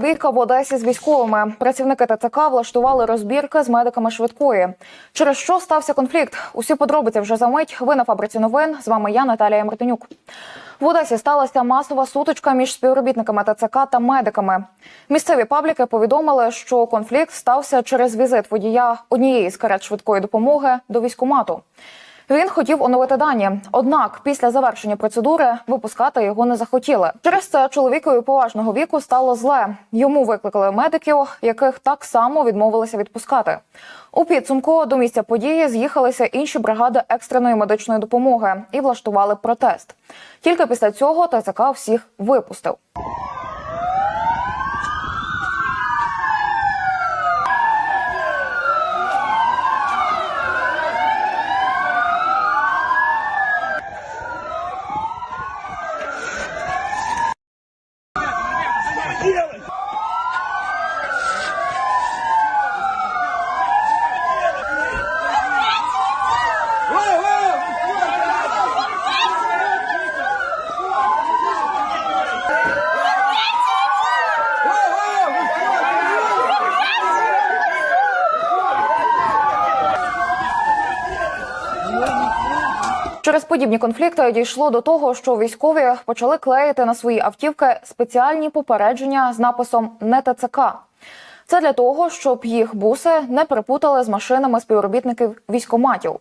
Бійка в Одесі з військовими. Працівники ТЦК влаштували розбірки з медиками швидкої. Через що стався конфлікт? Усі подробиці вже за мить. Ви на фабриці новин. З вами я, Наталія Мартинюк. В Одесі сталася масова сутичка між співробітниками ТЦК та медиками. Місцеві пабліки повідомили, що конфлікт стався через візит водія однієї з карет швидкої допомоги до військкомату. Він хотів оновити дані, однак після завершення процедури випускати його не захотіли. Через це чоловікові поважного віку стало зле. Йому викликали медиків, яких так само відмовилися відпускати. У підсумку до місця події з'їхалися інші бригади екстреної медичної допомоги і влаштували протест. Тільки після цього ТЦК всіх випустив. Через подібні конфлікти дійшло до того, що військові почали клеїти на свої автівки спеціальні попередження з написом «Не ТЦК». Це для того, щоб їх буси не перепутали з машинами співробітників військоматів.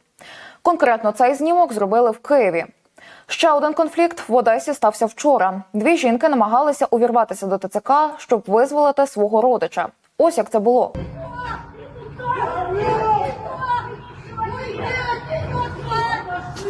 Конкретно цей знімок зробили в Києві. Ще один конфлікт в Одесі стався вчора. Дві жінки намагалися увірватися до ТЦК, щоб визволити свого родича. Ось як це було.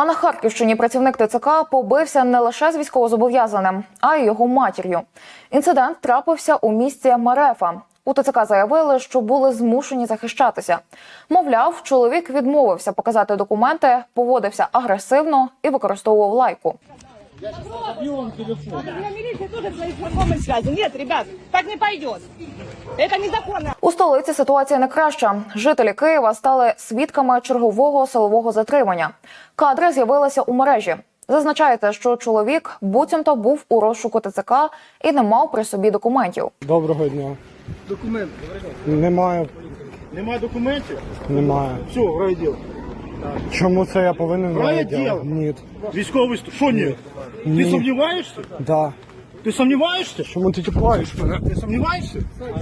А на Харківщині працівник ТЦК побився не лише з військовозобов'язаним, а й його матір'ю. Інцидент трапився у місті Марефа. У ТЦК заявили, що були змушені захищатися. Мовляв, чоловік відмовився показати документи, поводився агресивно і використовував лайку. Я тоже. Нет, ребят, так не пойдет. Это незаконно. У столиці ситуація не краща. Жителі Києва стали свідками чергового силового затримання. Кадри з'явилися у мережі. Зазначається, що чоловік буцімто був у розшуку ТЦК і не мав при собі документів. Доброго дня. Документ. Немає, Немає документів? немає. Все, райділ. Чому це я повинен робити? Ні. Військовий ст- Що ні? Ні. Ти сумніваєшся? Да. Ти сумніваєшся? Чому ти чіпаєш мене? Ти сумніваєшся?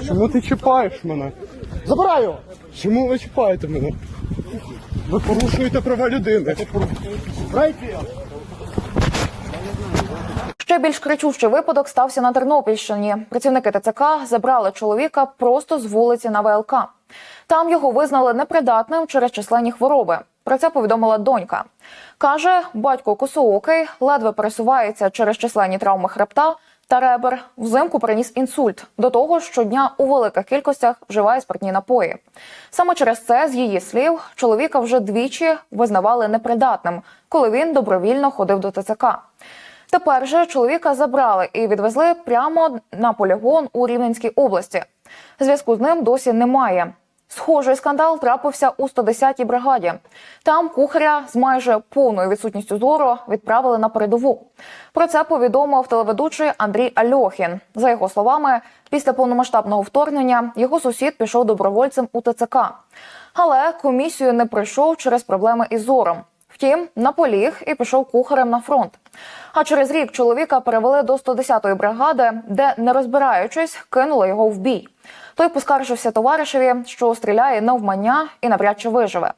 Чому ти чіпаєш мене? Забирай його! Чому ви чіпаєте мене? Ви порушуєте права людини. Райділ. Ще більш кричущий випадок стався на Тернопільщині. Працівники ТЦК забрали чоловіка просто з вулиці на ВЛК. Там його визнали непридатним через численні хвороби. Про це повідомила донька. Каже, батько косоокий ледве пересувається через численні травми хребта та ребер. Взимку переніс інсульт. До того щодня у великих кількостях вживає спиртні напої. Саме через це, з її слів, чоловіка вже двічі визнавали непридатним, коли він добровільно ходив до ТЦК. Тепер же чоловіка забрали і відвезли прямо на полігон у Рівненській області. Зв'язку з ним досі немає. Схожий скандал трапився у 110-й бригаді. Там кухаря з майже повною відсутністю зору відправили на передову. Про це повідомив телеведучий Андрій Альохін. За його словами, після повномасштабного вторгнення його сусід пішов добровольцем у ТЦК. Але комісію не пройшов через проблеми із зором. Втім, наполіг і пішов кухарем на фронт. А через рік чоловіка перевели до 110-ї бригади, де, не розбираючись, кинули його в бій. Той поскаржився товаришеві, що стріляє навмання і навряд чи виживе.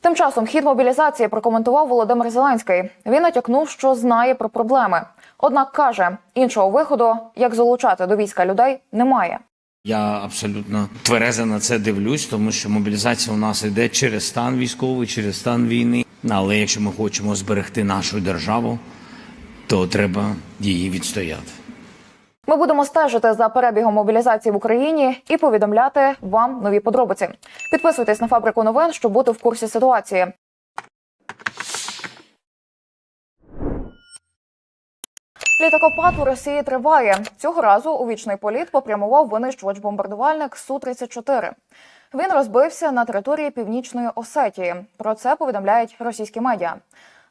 Тим часом хід мобілізації прокоментував Володимир Зеленський. Він натякнув, що знає про проблеми. Однак каже, іншого виходу, як залучати до війська людей, немає. Я абсолютно тверезо на це дивлюсь, тому що мобілізація у нас йде через стан військовий, через стан війни. Але якщо ми хочемо зберегти нашу державу, то треба її відстояти. Ми будемо стежити за перебігом мобілізації в Україні і повідомляти вам нові подробиці. Підписуйтесь на фабрику новин, щоб бути в курсі ситуації. Літакопад у Росії триває. Цього разу у вічний політ попрямував винищувач-бомбардувальник Су-34. Він розбився на території Північної Осетії. Про це повідомляють російські медіа.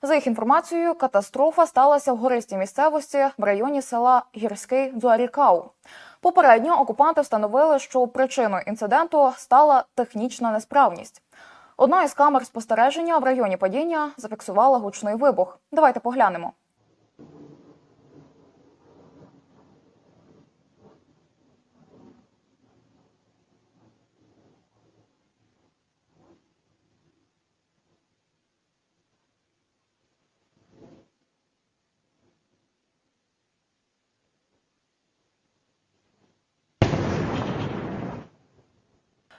За їх інформацією, катастрофа сталася в гористій місцевості в районі села Гірський Дзуарікау. Попередньо окупанти встановили, що причиною інциденту стала технічна несправність. Одна із камер спостереження в районі падіння зафіксувала гучний вибух. Давайте поглянемо.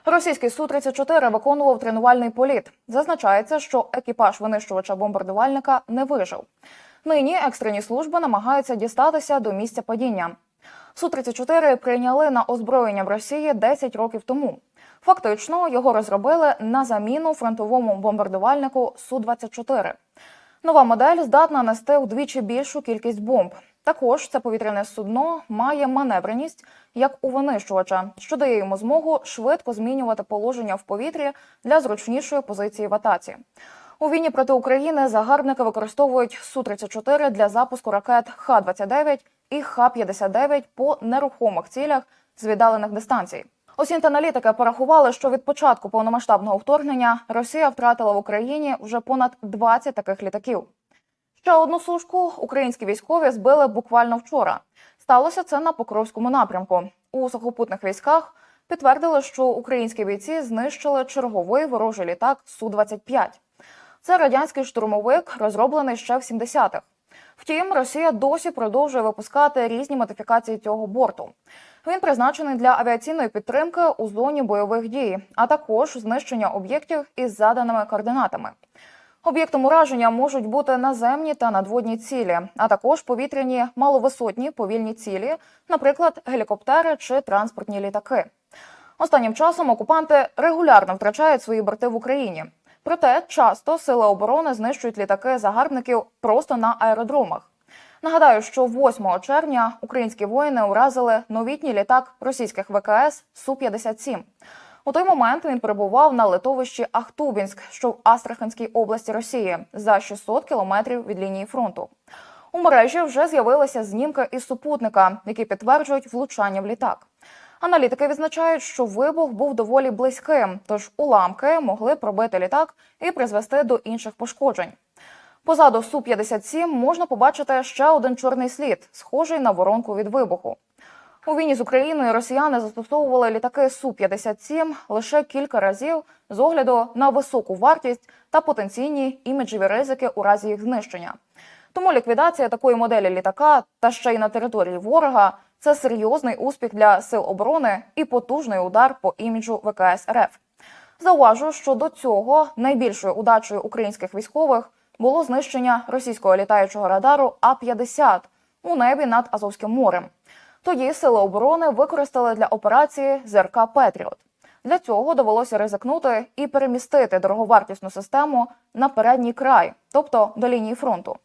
Російський Су-34 виконував тренувальний політ. Зазначається, що екіпаж винищувача бомбардувальника не вижив. Нині екстрені служби намагаються дістатися до місця падіння. Су-34 прийняли на озброєння в Росії 10 років тому. Фактично його розробили на заміну фронтовому бомбардувальнику Су-24. Нова модель здатна нести вдвічі більшу кількість бомб. Також це повітряне судно має маневреність, як у винищувача, що дає йому змогу швидко змінювати положення в повітрі для зручнішої позиції в атаці. У війні проти України загарбники використовують Су-34 для запуску ракет Х-29 і Х-59 по нерухомих цілях з віддалених дистанцій. Осінт-аналітики порахували, що від початку повномасштабного вторгнення Росія втратила в Україні вже понад 20 таких літаків. Ще одну сушку українські військові збили буквально вчора. Сталося це на Покровському напрямку. У сухопутних військах підтвердили, що українські бійці знищили черговий ворожий літак Су-25. Це радянський штурмовик, розроблений ще в 70-х. Втім, Росія досі продовжує випускати різні модифікації цього борту. Він призначений для авіаційної підтримки у зоні бойових дій, а також знищення об'єктів із заданими координатами. Об'єктом ураження можуть бути наземні та надводні цілі, а також повітряні маловисотні повільні цілі, наприклад, гелікоптери чи транспортні літаки. Останнім часом окупанти регулярно втрачають свої борти в Україні. Проте часто сили оборони знищують літаки загарбників просто на аеродромах. Нагадаю, що 8 червня українські воїни уразили новітній літак російських ВКС Су-57. У той момент він перебував на литовищі Ахтубінськ, що в Астраханській області Росії, за 600 кілометрів від лінії фронту. У мережі вже з'явилися знімки із супутника, які підтверджують влучання в літак. Аналітики відзначають, що вибух був доволі близьким, тож уламки могли пробити літак і призвести до інших пошкоджень. Позаду Су-57 можна побачити ще один чорний слід, схожий на воронку від вибуху. У війні з Україною росіяни застосовували літаки Су-57 лише кілька разів з огляду на високу вартість та потенційні іміджеві ризики у разі їх знищення. Тому ліквідація такої моделі літака та ще й на території ворога це серйозний успіх для сил оборони і потужний удар по іміджу ВКС РФ. Зауважу, що до цього найбільшою удачею українських військових було знищення російського літаючого радару А-50 у небі над Азовським морем. Тоді сили оборони використали для операції ЗРК Петріот. Для цього довелося ризикнути і перемістити дороговартісну систему на передній край, тобто до лінії фронту.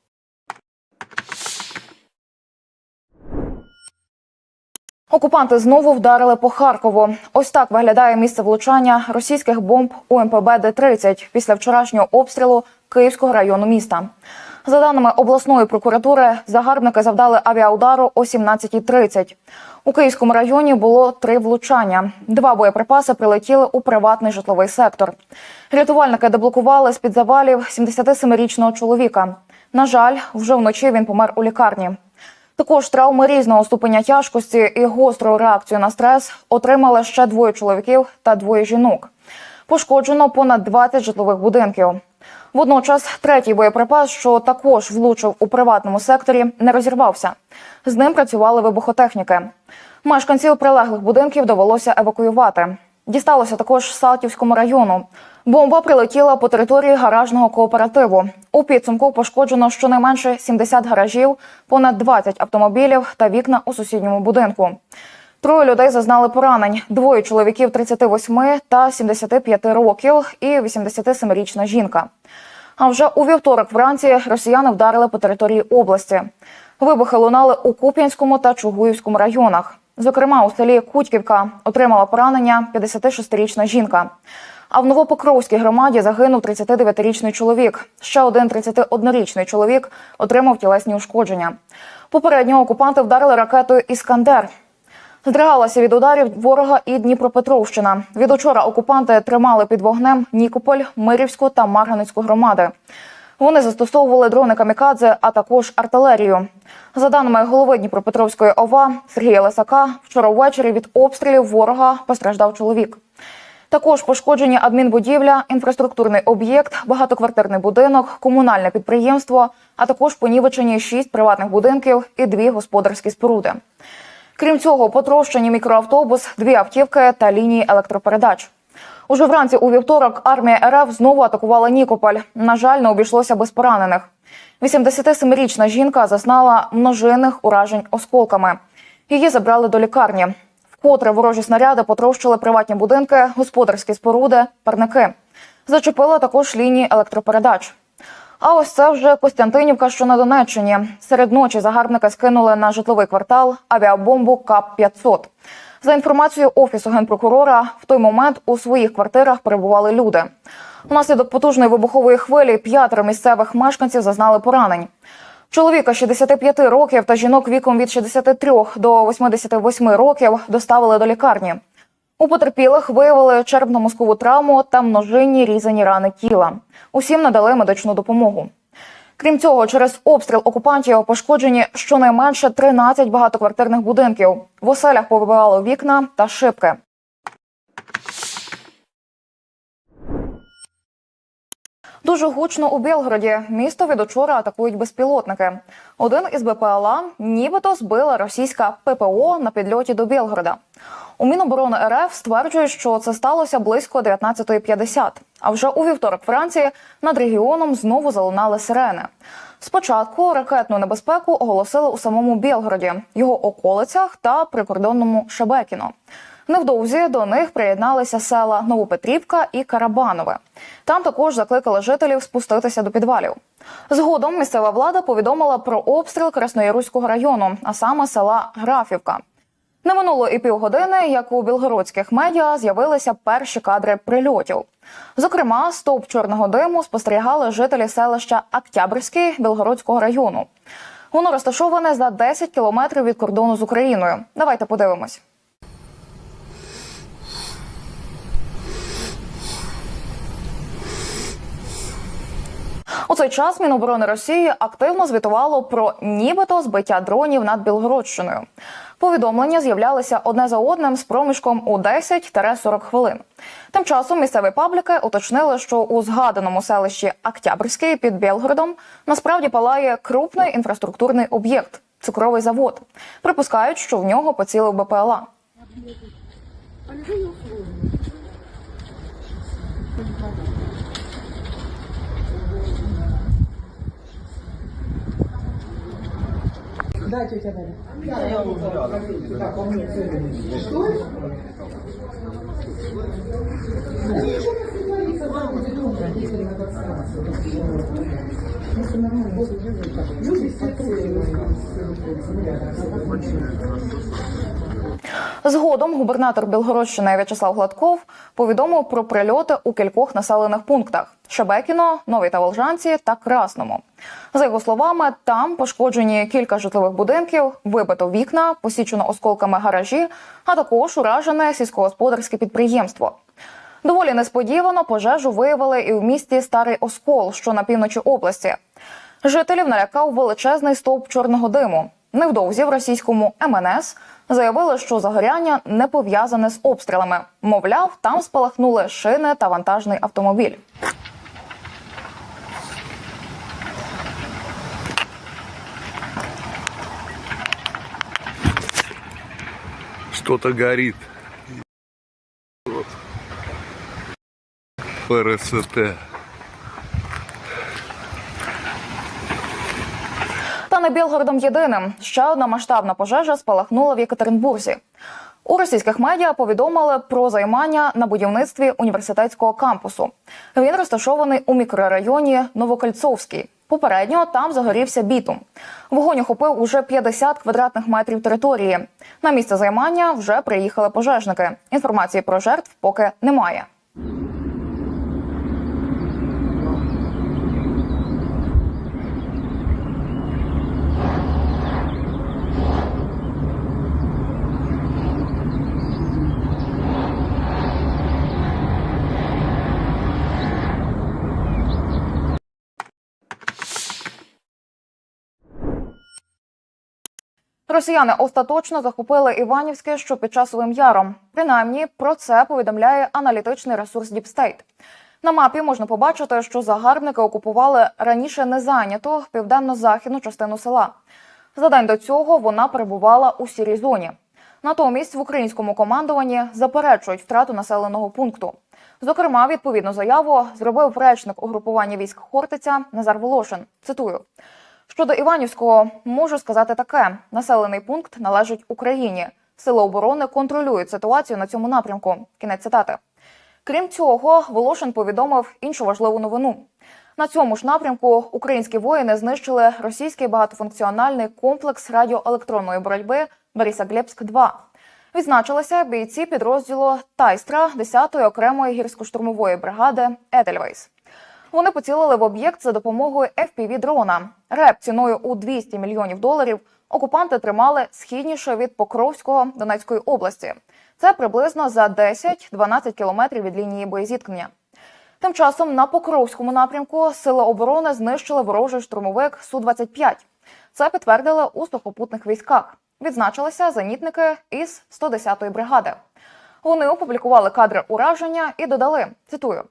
Окупанти знову вдарили по Харкову. Ось так виглядає місце влучання російських бомб УМПБ Д-30 після вчорашнього обстрілу Київського району міста. За даними обласної прокуратури, загарбники завдали авіаудару о 17.30. У Київському районі було три влучання. Два боєприпаси прилетіли у приватний житловий сектор. Рятувальники деблокували з під завалів 77-річного чоловіка. На жаль, вже вночі він помер у лікарні. Також травми різного ступеня тяжкості і гостру реакцію на стрес отримали ще двоє чоловіків та двоє жінок. Пошкоджено понад 20 житлових будинків. Водночас третій боєприпас, що також влучив у приватному секторі, не розірвався. З ним працювали вибухотехніки. Мешканців прилеглих будинків довелося евакуювати. Дісталося також Салтівському району. Бомба прилетіла по території гаражного кооперативу. У підсумку пошкоджено щонайменше 70 гаражів, понад 20 автомобілів та вікна у сусідньому будинку. Троє людей зазнали поранень: двоє чоловіків 38 та 75 років і 87-річна жінка. А вже у вівторок вранці росіяни вдарили по території області. Вибухи лунали у Куп'янському та Чугуївському районах. Зокрема, у селі Кутьківка отримала поранення 56-річна жінка. А в Новопокровській громаді загинув 39-річний чоловік. Ще один 31-річний чоловік отримав тілесні ушкодження. Попередньо окупанти вдарили ракетою Іскандер. Здригалася від ударів ворога і Дніпропетровщина. Від учора окупанти тримали під вогнем Нікополь, Мирівську та Марганецьку громади. Вони застосовували дрони камікадзе, а також артилерію. За даними голови Дніпропетровської ОВА Сергія Лисака, вчора ввечері від обстрілів ворога постраждав чоловік. Також пошкоджені адмінбудівля, інфраструктурний об'єкт, багатоквартирний будинок, комунальне підприємство, а також понівечені шість приватних будинків і дві господарські споруди. Крім цього, потрощені мікроавтобус, дві автівки та лінії електропередач. Уже вранці у вівторок армія РФ знову атакувала Нікополь. На жаль, не обійшлося без поранених. 87-річна жінка зазнала множинних уражень осколками. Її забрали до лікарні. Вкотре ворожі снаряди потрощили приватні будинки, господарські споруди, парники. Зачепили також лінії електропередач. А ось це вже Костянтинівка, що на Донеччині. Серед ночі загарбники скинули на житловий квартал авіабомбу КАП-500. За інформацією офісу генпрокурора, в той момент у своїх квартирах перебували люди. Внаслідок потужної вибухової хвилі п'ятеро місцевих мешканців зазнали поранень. Чоловіка 65 років та жінок віком від 63 до 88 років доставили до лікарні. У потерпілих виявили черепно-мозкову травму та множинні різані рани тіла. Усім надали медичну допомогу. Крім цього, через обстріл окупантів пошкоджені щонайменше 13 багатоквартирних будинків. В оселях повибивало вікна та шибки. Дуже гучно у Білгороді. Місто від учора атакують безпілотники. Один із БПЛА нібито збила російська ППО на підльоті до Білгорода. У Міноборони РФ стверджують, що це сталося близько 19.50. А вже у вівторок вранці над регіоном знову залунали сирени. Спочатку ракетну небезпеку оголосили у самому Білгороді, його околицях та прикордонному Шебекіно. Невдовзі до них приєдналися села Новопетрівка і Карабанове. Там також закликали жителів спуститися до підвалів. Згодом місцева влада повідомила про обстріл Краснояруського району, а саме села Графівка. Не минуло і півгодини, як у білгородських медіа з'явилися перші кадри прильотів. Зокрема, стовп чорного диму спостерігали жителі селища Октябрьський Білгородського району. Воно розташоване за 10 кілометрів від кордону з Україною. Давайте подивимось. У цей час Міноборони Росії активно звітувало про нібито збиття дронів над Білгородщиною. Повідомлення з'являлися одне за одним з проміжком у 10-40 хвилин. Тим часом місцеві пабліки уточнили, що у згаданому селищі Октябрьський під Білгородом насправді палає крупний інфраструктурний об'єкт цукровий завод. Припускають, що в нього поцілив БПЛА. Да, тетя Валя. Да, я уже. Так, он мне Что? Люди все Згодом губернатор Білгородщини В'ячеслав Гладков повідомив про прильоти у кількох населених пунктах: Шебекіно, Новій та Волжанці та Красному. За його словами, там пошкоджені кілька житлових будинків, вибито вікна, посічено осколками гаражі, а також уражене сільськогосподарське підприємство. Доволі несподівано пожежу виявили і в місті Старий Оскол, що на півночі області. Жителів налякав величезний стовп чорного диму. Невдовзі в російському МНС заявили, що загоряння не пов'язане з обстрілами. Мовляв, там спалахнули шини та вантажний автомобіль. Что-то горит. Вот. пересете. Не Білгородом єдиним. Ще одна масштабна пожежа спалахнула в Єкатеринбурзі. У російських медіа повідомили про займання на будівництві університетського кампусу. Він розташований у мікрорайоні Новокольцовський. Попередньо там загорівся бітум. Вогонь охопив уже 50 квадратних метрів території. На місце займання вже приїхали пожежники. Інформації про жертв поки немає. Росіяни остаточно захопили Іванівське, що під часовим яром. Принаймні про це повідомляє аналітичний ресурс Діпстейт. На мапі можна побачити, що загарбники окупували раніше незайняту південно-західну частину села. За день до цього вона перебувала у сірій зоні. Натомість в українському командуванні заперечують втрату населеного пункту. Зокрема, відповідну заяву зробив речник угрупування військ Хортиця Назар Волошин. Цитую. Щодо Іванівського, можу сказати таке: населений пункт належить Україні. Сили оборони контролюють ситуацію на цьому напрямку. Кінець цитати. Крім цього, Волошин повідомив іншу важливу новину. На цьому ж напрямку українські воїни знищили російський багатофункціональний комплекс радіоелектронної боротьби Борисоглебськ 2 Відзначилися бійці підрозділу Тайстра 10-ї окремої гірсько-штурмової бригади Едельвейс. Вони поцілили в об'єкт за допомогою fpv дрона. Реп ціною у 200 мільйонів доларів окупанти тримали східніше від Покровського Донецької області. Це приблизно за 10-12 кілометрів від лінії боєзіткнення. Тим часом на Покровському напрямку сили оборони знищили ворожий штурмовик Су-25. Це підтвердили у сухопутних військах. Відзначилися зенітники із 110-ї бригади. Вони опублікували кадри ураження і додали цитую.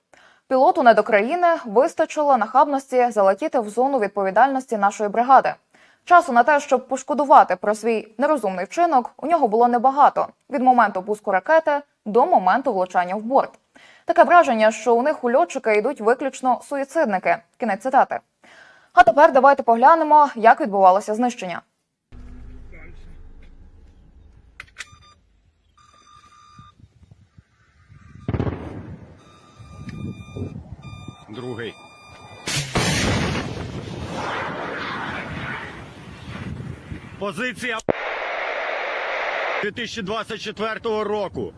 Пілоту не до країни вистачило нахабності залетіти в зону відповідальності нашої бригади. Часу на те, щоб пошкодувати про свій нерозумний вчинок, у нього було небагато від моменту пуску ракети до моменту влучання в борт. Таке враження, що у них у льотчика йдуть виключно суїцидники. Кінець цитати. А тепер давайте поглянемо, як відбувалося знищення. Другий. Позиція 2024 року.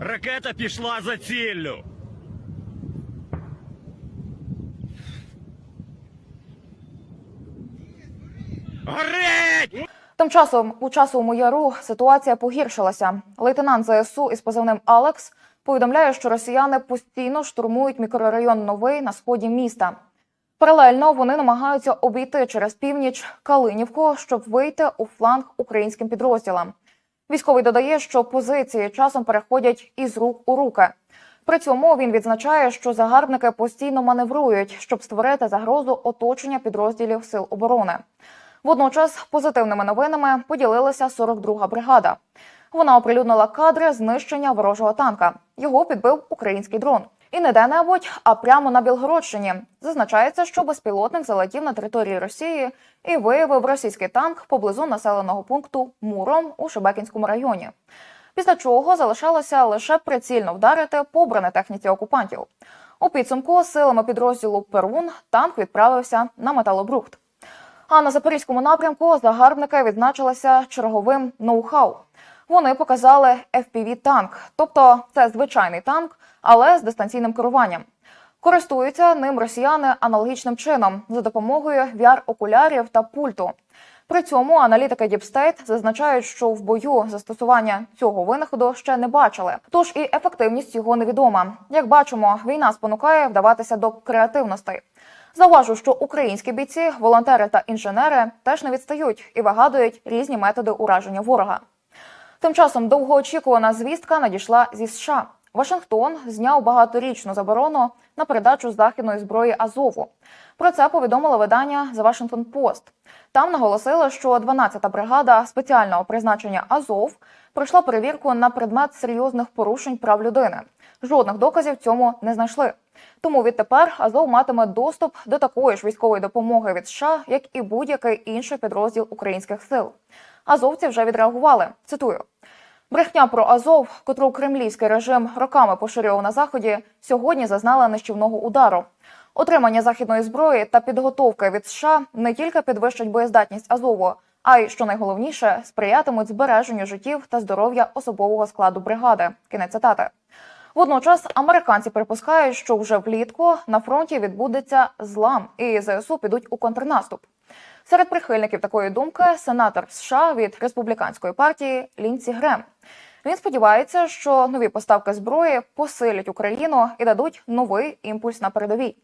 Ракета пішла за ціллю. Горить! Тим часом у часовому яру ситуація погіршилася. Лейтенант ЗСУ із позивним Алекс повідомляє, що росіяни постійно штурмують мікрорайон Новий на сході міста. Паралельно вони намагаються обійти через північ Калинівку, щоб вийти у фланг українським підрозділам. Військовий додає, що позиції часом переходять із рук у руки. При цьому він відзначає, що загарбники постійно маневрують, щоб створити загрозу оточення підрозділів сил оборони. Водночас позитивними новинами поділилася 42-га бригада. Вона оприлюднила кадри знищення ворожого танка. Його підбив український дрон. І не де-небудь, а прямо на Білгородщині. Зазначається, що безпілотник залетів на території Росії і виявив російський танк поблизу населеного пункту Муром у Шебекінському районі. Після чого залишалося лише прицільно вдарити по бронетехніці окупантів. У підсумку силами підрозділу Перун танк відправився на металобрухт. А на запорізькому напрямку загарбники відзначилися черговим ноу-хау. Вони показали fpv танк тобто це звичайний танк, але з дистанційним керуванням. Користуються ним росіяни аналогічним чином за допомогою VR-окулярів та пульту. При цьому аналітики State зазначають, що в бою застосування цього винаходу ще не бачили, тож і ефективність його невідома. Як бачимо, війна спонукає вдаватися до креативностей. Зауважу, що українські бійці, волонтери та інженери теж не відстають і вигадують різні методи ураження ворога. Тим часом довгоочікувана звістка надійшла зі США. Вашингтон зняв багаторічну заборону на передачу західної зброї Азову. Про це повідомило видання The Washington Post. Там наголосили, що 12-та бригада спеціального призначення Азов пройшла перевірку на предмет серйозних порушень прав людини. Жодних доказів цьому не знайшли. Тому відтепер Азов матиме доступ до такої ж військової допомоги від США, як і будь-який інший підрозділ українських сил. Азовці вже відреагували. Цитую. Брехня про Азов, котру кремлівський режим роками поширював на заході, сьогодні зазнала нищівного удару. Отримання західної зброї та підготовка від США не тільки підвищать боєздатність Азову, а й що найголовніше сприятимуть збереженню життів та здоров'я особового складу бригади. Кінець цитати. Водночас американці припускають, що вже влітку на фронті відбудеться злам, і ЗСУ підуть у контрнаступ. Серед прихильників такої думки сенатор США від республіканської партії Лінці Грем. Він сподівається, що нові поставки зброї посилять Україну і дадуть новий імпульс на передовій.